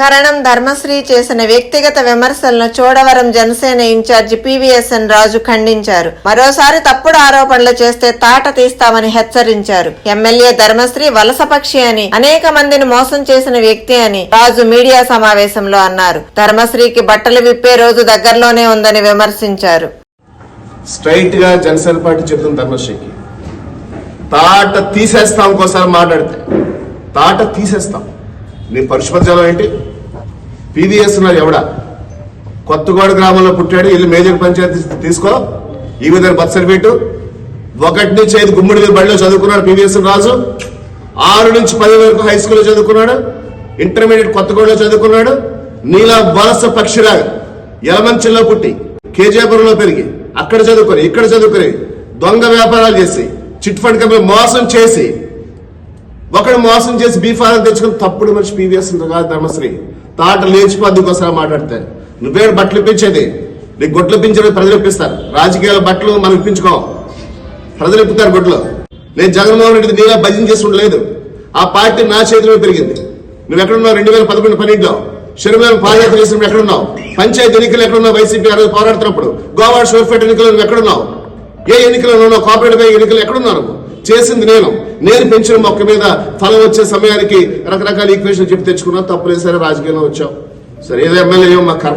కరణం ధర్మశ్రీ చేసిన వ్యక్తిగత విమర్శలను చోడవరం జనసేన ఇన్ఛార్జి పివిఎస్ఎన్ రాజు ఖండించారు. మరోసారి తప్పుడు ఆరోపణలు చేస్తే తాట తీస్తామని హెచ్చరించారు. ఎమ్మెల్యే ధర్మశ్రీ వలసపక్షి అని అనేక మందిని మోసం చేసిన వ్యక్తి అని రాజు మీడియా సమావేశంలో అన్నారు. ధర్మశ్రీకి బట్టలు విప్పే రోజు దగ్గరలోనే ఉందని విమర్శించారు. స్ట్రైట్గా జనసేన పార్టీ చెప్తుంది ధర్మశ్రీకి. తాట తీసేస్తాం ఇంకోసారి మాట్లాడితే. తాట తీసేస్తాం. నీ పరిశుభ్ర ఏంటి? పీవీఎస్ ఉన్నారు ఎవడా? కొత్తగూడ గ్రామంలో పుట్టాడు ఇల్లు మేజర్ పంచాయతీ తీసుకో. ఈ విధంగా బర్త్ సర్టిఫికేట్ ఒకటి నుంచి ఐదు గుమ్మడి మీద బడిలో చదువుకున్నాడు పీవీఎస్ రాజు. ఆరు నుంచి పది వరకు హై స్కూల్లో చదువుకున్నాడు. ఇంటర్మీడియట్ కొత్తగూడలో చదువుకున్నాడు. నీలా వలస పక్షిరాగా యలమంచిలో పుట్టి కేజీపురంలో పెరిగి అక్కడ చదువుకొని ఇక్కడ చదువుకొని దొంగ వ్యాపారాలు చేసి చిట్ ఫండ్ కంపెనీ మోసం చేసి ఒకడు మోసం చేసి బీఫారం తెచ్చుకుని తప్పుడు మనిషి పీవీఎస్ కాదు ధర్మశ్రీ. తాట లేచిపోద్ది ఇంకోసారి మాట్లాడితే నువ్వే బట్టలు ఇప్పించేది. నీకు గొడ్లు ఇప్పించేది ప్రజలు ఇప్పిస్తారు. రాజకీయాల బట్టలు మనం ఇప్పించుకోం. ప్రజలు ఇప్పుతారు గొడ్లు. నేను జగన్మోహన్ రెడ్డి నీలా భజన చేసి ఉండలేదు. ఆ పార్టీ నా చేతిలో పెరిగింది. నువ్వు ఎక్కడున్నావు రెండు వేల పదకొండు పన్నెండులో. శరీరం పాదయాత్ర చేసినప్పుడు ఎక్కడున్నావు పంచాయతీ ఎన్నికలు ఎక్కడున్నావు? వైసీపీ ఆ రోజు పోరాడుతున్నప్పుడు. గోవా షోర్ఫెట్ ఎన్నికలు నువ్వు ఎక్కడున్నావు ఏ ఎన్నికలు ఉన్నావు? కోఆపరేటివ్ బ్యాంక్ ఎన్నికలు ఎక్కడున్నావు నువ్వు? చేసింది నేను. నేను పెంచిన మొక్క మీద ఫలం వచ్చే సమయానికి రకరకాల ఈక్వేషన్ చెప్పి తెచ్చుకున్నా తప్పులేదు సరే రాజకీయంలో వచ్చాం. సరే ఏదో ఎమ్మెల్యే మా కర్మ